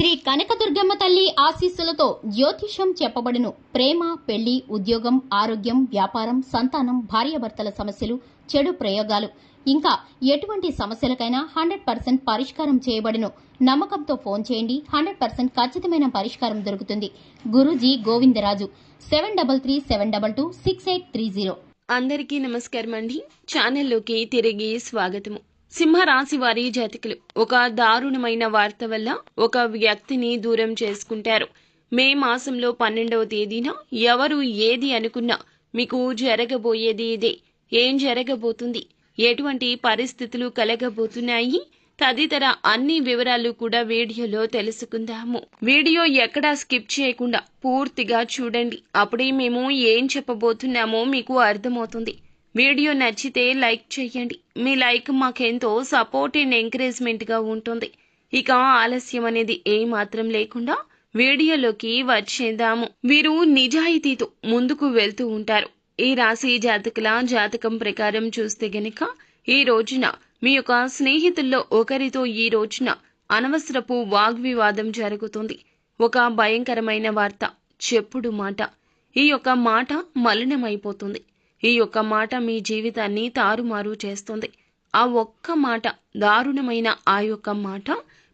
శ్రీ కనకదుర్గమ్మ తల్లి ఆశీస్సులతో జ్యోతిషం చెప్పబడును. ప్రేమ పెళ్ళి ఉద్యోగం ఆరోగ్యం వ్యాపారం సంతానం భార్యాభర్తల సమస్యలు చెడు ప్రయోగాలు. ఇంకా ఎటువంటి సమస్యలకైనా హండ్రెడ్ పర్సెంట్ పరిష్కారం చేయబడును. నమ్మకంతో ఫోన్ చేయండి. హండ్రెడ్ పర్సెంట్ ఖచ్చితమైన పరిష్కారం దొరుకుతుంది. Guruji Govindaraju. Seven double three seven double two six eight three zero. అందరికీ నమస్కారం అండి ఛానల్లోకి తిరిగి స్వాగతము. సింహరాశి వారి జాతకులు. ఒక దారుణమైన వార్త వల్ల ఒక వ్యక్తిని దూరం చేసుకుంటారు. మే మాసంలో పన్నెండవ తేదీన ఎవరు ఏది అనుకున్నా మీకు జరగబోయేది ఇదే. ఏం జరగబోతుంది? ఎటువంటి పరిస్థితులు కలగబోతున్నాయి? తదితర అన్ని వివరాలు కూడా వీడియోలో తెలుసుకుందాము. వీడియో ఎక్కడా స్కిప్ చేయకుండా పూర్తిగా చూడండి. అప్పుడే మేము ఏం చెప్పబోతున్నామో మీకు అర్థమవుతుంది. వీడియో నచ్చితే లైక్ చేయండి. మీ లైక్ మాకెంతో సపోర్ట్ అండ్ ఎంకరేజ్మెంట్గా ఉంటుంది. ఇక ఆలస్యం అనేది ఏమాత్రం లేకుండా వీడియోలోకి వచ్చేద్దాము. వీరు నిజాయితీతో ముందుకు వెళ్తూ ఉంటారు. ఈ రాశి జాతకుల జాతకం ప్రకారం చూస్తే గనక ఈ రోజున మీ యొక్క స్నేహితుల్లో ఒకరితో ఈ రోజున అనవసరపు వాగ్వివాదం జరుగుతుంది. ఒక భయంకరమైన వార్త చెప్పుడు మాట. ఈ యొక్క మాట మలినమైపోతుంది. ఈ యొక్క మాట మీ జీవితాన్ని తారుమారు చేస్తుంది. ఆ ఒక్క మాట దారుణమైన ఆ యొక్క మాట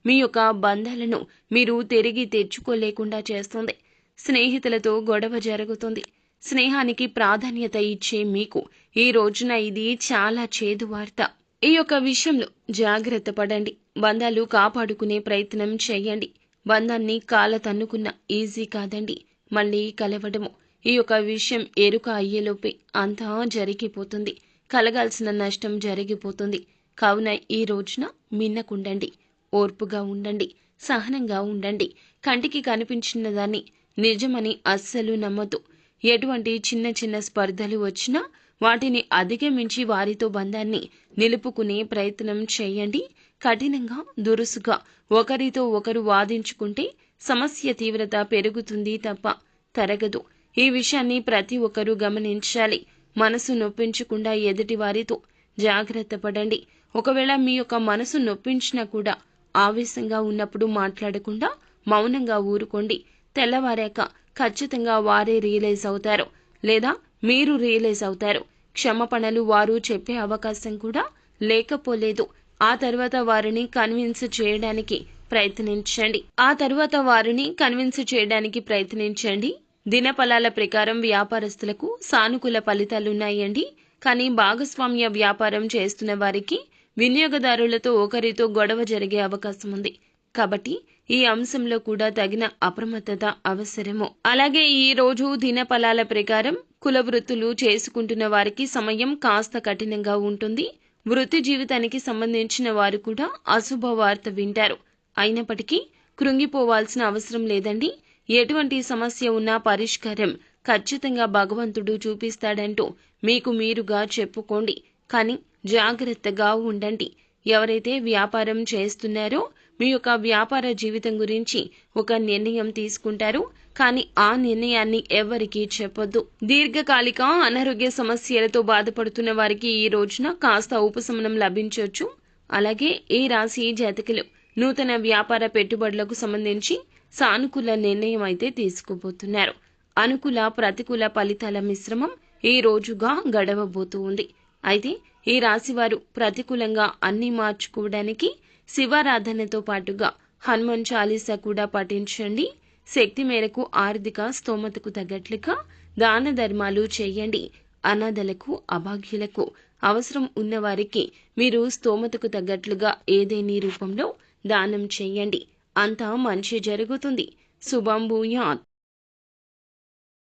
మీ యొక్క బంధాలను మీరు తిరిగి తెచ్చుకోలేకుండా చేస్తుంది. స్నేహితులతో గొడవ జరుగుతుంది. స్నేహానికి ప్రాధాన్యత ఇచ్చే మీకు ఈ రోజున ఇది చాలా చేదు వార్త. ఈ యొక్క విషయంలో జాగ్రత్త పడండి. బంధాలు కాపాడుకునే ప్రయత్నం చేయండి. బంధాన్ని కాల తన్నుకున్న ఈజీ కాదండి. మళ్ళీ కలవడము. ఈ యొక్క విషయం ఎరుక అయ్యేలోపే అంతా జరిగిపోతుంది. కలగాల్సిన నష్టం జరిగిపోతుంది. కావున ఈ రోజున మిన్నకుండండి. ఓర్పుగా ఉండండి. సహనంగా ఉండండి. కంటికి కనిపించిన దాన్ని నిజమని అస్సలు నమ్మదు ఎటువంటి చిన్న చిన్న స్పర్ధలు వచ్చినా వాటిని అధిగమించి వారితో బంధాన్ని నిలుపుకునే ప్రయత్నం చేయండి. కఠినంగా దురుసుగా ఒకరితో ఒకరు వాదించుకుంటే సమస్య తీవ్రత పెరుగుతుంది తప్ప తరగదు. ఈ విషయాన్ని ప్రతి ఒక్కరూ గమనించాలి. మనసు నొప్పించకుండా ఎదుటి వారితో జాగ్రత్త పడండి. ఒకవేళ మీ యొక్క మనసు నొప్పించినా కూడా ఆవేశంగా ఉన్నప్పుడు మాట్లాడకుండా మౌనంగా ఊరుకోండి. తెల్లవారాక ఖచ్చితంగా వారే రియలైజ్ అవుతారు. లేదా మీరు రియలైజ్ అవుతారు. క్షమపణలు వారు చెప్పే అవకాశం కూడా లేకపోలేదు. ఆ తర్వాత వారిని కన్విన్స్ చేయడానికి ప్రయత్నించండి. ఆ తర్వాత వారిని కన్విన్స్ చేయడానికి ప్రయత్నించండి. దినఫలాల ప్రకారం వ్యాపారస్తులకు సానుకూల ఫలితాలున్నాయండి. కానీ భాగస్వామ్య వ్యాపారం చేస్తున్న వారికి వినియోగదారులతో ఒకరితో గొడవ జరిగే అవకాశం ఉంది. కాబట్టి ఈ అంశంలో కూడా తగిన అప్రమత్తత అవసరము. అలాగే ఈ రోజు దినఫలాల ప్రకారం కుల వృత్తులు చేసుకుంటున్న వారికి సమయం కాస్త కఠినంగా ఉంటుంది. వృత్తి జీవితానికి సంబంధించిన వారు కూడా అశుభ వార్త వింటారు. అయినప్పటికీ కృంగిపోవాల్సిన అవసరం లేదండి. ఎటువంటి సమస్య ఉన్నా పరిష్కారం ఖచ్చితంగా భగవంతుడు చూపిస్తాడంటూ మీకు మీరుగా చెప్పుకోండి. కానీ జాగ్రత్తగా ఉండండి. ఎవరైతే వ్యాపారం చేస్తున్నారో మీ యొక్క వ్యాపార జీవితం గురించి ఒక నిర్ణయం తీసుకుంటారు. కానీ ఆ నిర్ణయాన్ని ఎవరికీ చెప్పొద్దు. దీర్ఘకాలిక అనారోగ్య సమస్యలతో బాధపడుతున్న వారికి ఈ రోజున కాస్త ఉపశమనం లభించవచ్చు అలాగే ఈ రాశి జాతకులు నూతన వ్యాపార పెట్టుబడులకు సంబంధించి సానుకూల నిర్ణయం అయితే తీసుకోబోతున్నారు. అనుకూల ప్రతికూల ఫలితాల మిశ్రమం ఈ రోజుగా గడవబోతూ ఉంది అయితే ఈ రాశివారు ప్రతికూలంగా అన్ని మార్చుకోవడానికి శివారాధనతో పాటుగా హనుమాన్ చాలీసా కూడా పఠించండి. శక్తి మేరకు ఆర్థిక స్తోమతకు తగ్గట్లుగా దాన ధర్మాలు చేయండి. అనాథలకు అభాగ్యులకు అవసరం ఉన్నవారికి మీరు స్తోమతకు తగ్గట్లుగా ఏదేని రూపంలో దానం చేయండి. అంతా మంచి జరుగుతుంది. శుభం భూయాత్.